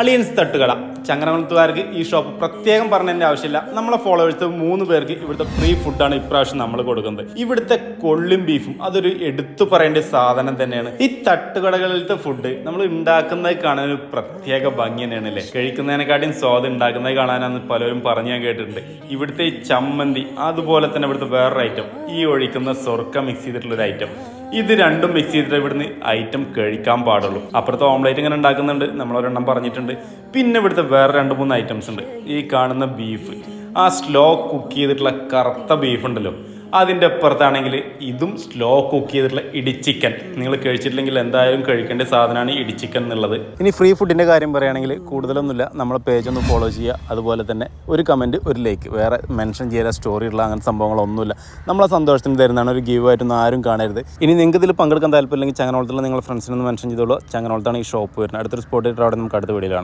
അളിയൻസ് തട്ടുകട. ചങ്ങനകുളത്തുകാർക്ക് ഈ ഷോപ്പ് പ്രത്യേകം പറഞ്ഞതിന്റെ ആവശ്യമില്ല. നമ്മളെ ഫോളോവേഴ്സ് മൂന്ന് പേർക്ക് ഇവിടുത്തെ ഫ്രീ ഫുഡാണ് ഇപ്രാവശ്യം നമ്മൾ കൊടുക്കുന്നത്. ഇവിടുത്തെ കൊള്ളും ബീഫും അതൊരു എടുത്തു പറയേണ്ട സാധനം തന്നെയാണ്. ഈ തട്ടുകടകളിലത്തെ ഫുഡ് നമ്മൾ ഉണ്ടാക്കുന്നത് കാണാൻ ഒരു പ്രത്യേക ഭംഗി തന്നെയാണ് അല്ലേ? കഴിക്കുന്നതിനെക്കാട്ടിയും സ്വാദ് ഉണ്ടാക്കുന്നത് കാണാനാണ് പലരും പറഞ്ഞു ഞാൻ കേട്ടിട്ടുണ്ട്. ഇവിടുത്തെ ഈ ചമ്മന്തി അതുപോലെ തന്നെ ഇവിടുത്തെ വേറൊരു ഐറ്റം ഈ ഒഴിക്കുന്ന സ്വർക്ക മിക്സ് ചെയ്തിട്ടുള്ള ഒരു ഐറ്റം ഇത് രണ്ടും മിക്സ് ചെയ്തിട്ട് ഇവിടുന്ന് ഐറ്റം കഴിക്കാൻ പാടുള്ളൂ. അപ്പുറത്തെ ഓംലേറ്റ് ഇങ്ങനെ ഉണ്ടാക്കുന്നുണ്ട് നമ്മളൊരെണ്ണം പറഞ്ഞിട്ടുണ്ട്. പിന്നെ ഇവിടുത്തെ വേറെ രണ്ട് മൂന്ന് ഐറ്റംസ് ഉണ്ട്. ഈ കാണുന്ന ബീഫ് ആ സ്ലോ കുക്ക് ചെയ്തിട്ടുള്ള കറുത്ത ബീഫ് ഉണ്ടല്ലോ. അതിന്റെ അപ്പുറത്താണെങ്കിൽ ഇതും സ്ലോ കുക്ക് ചെയ്തിട്ടുള്ള ഇടിച്ചിക്കൻ നിങ്ങൾ കഴിച്ചിട്ടില്ലെങ്കിൽ എന്തായാലും കഴിക്കേണ്ട സാധനമാണ് ഇടിച്ചിക്കൻ എന്നുള്ളത്. ഇനി ഫ്രീ ഫുഡിന്റെ കാര്യം പറയുകയാണെങ്കിൽ കൂടുതലൊന്നുമില്ല. നമ്മളെ പേജ് ഒന്ന് ഫോളോ ചെയ്യുക. അതുപോലെ തന്നെ ഒരു കമന്റ് ഒരു ലൈക്ക് വേറെ മെൻഷൻ ചെയ്യാൻ സ്റ്റോറിയുള്ള അങ്ങനെ സംഭവങ്ങളൊന്നുമില്ല. നമ്മളെ സന്തോഷത്തിന് തരുന്നതാണ്. ഒരു ഗീവ് ആയിട്ടൊന്നും ആരും കാണരുത്. ഇനി നിങ്ങൾക്ക് ഇതിൽ പങ്കെടുക്കാൻ താല്പര്യമില്ലെങ്കിൽ ചങ്ങനോളത്തുള്ള നിങ്ങളുടെ ഫ്രണ്ട്സിനൊന്ന് മെൻഷൻ ചെയ്തോളൂ. ചങ്ങനോളത്താണ് ഈ ഷോപ്പ് വരുന്നത്. അടുത്തൊരു സ്പോട്ടിൽ അവിടെ നമുക്ക് അടുത്ത വീഡിയോയിൽ കാണാം.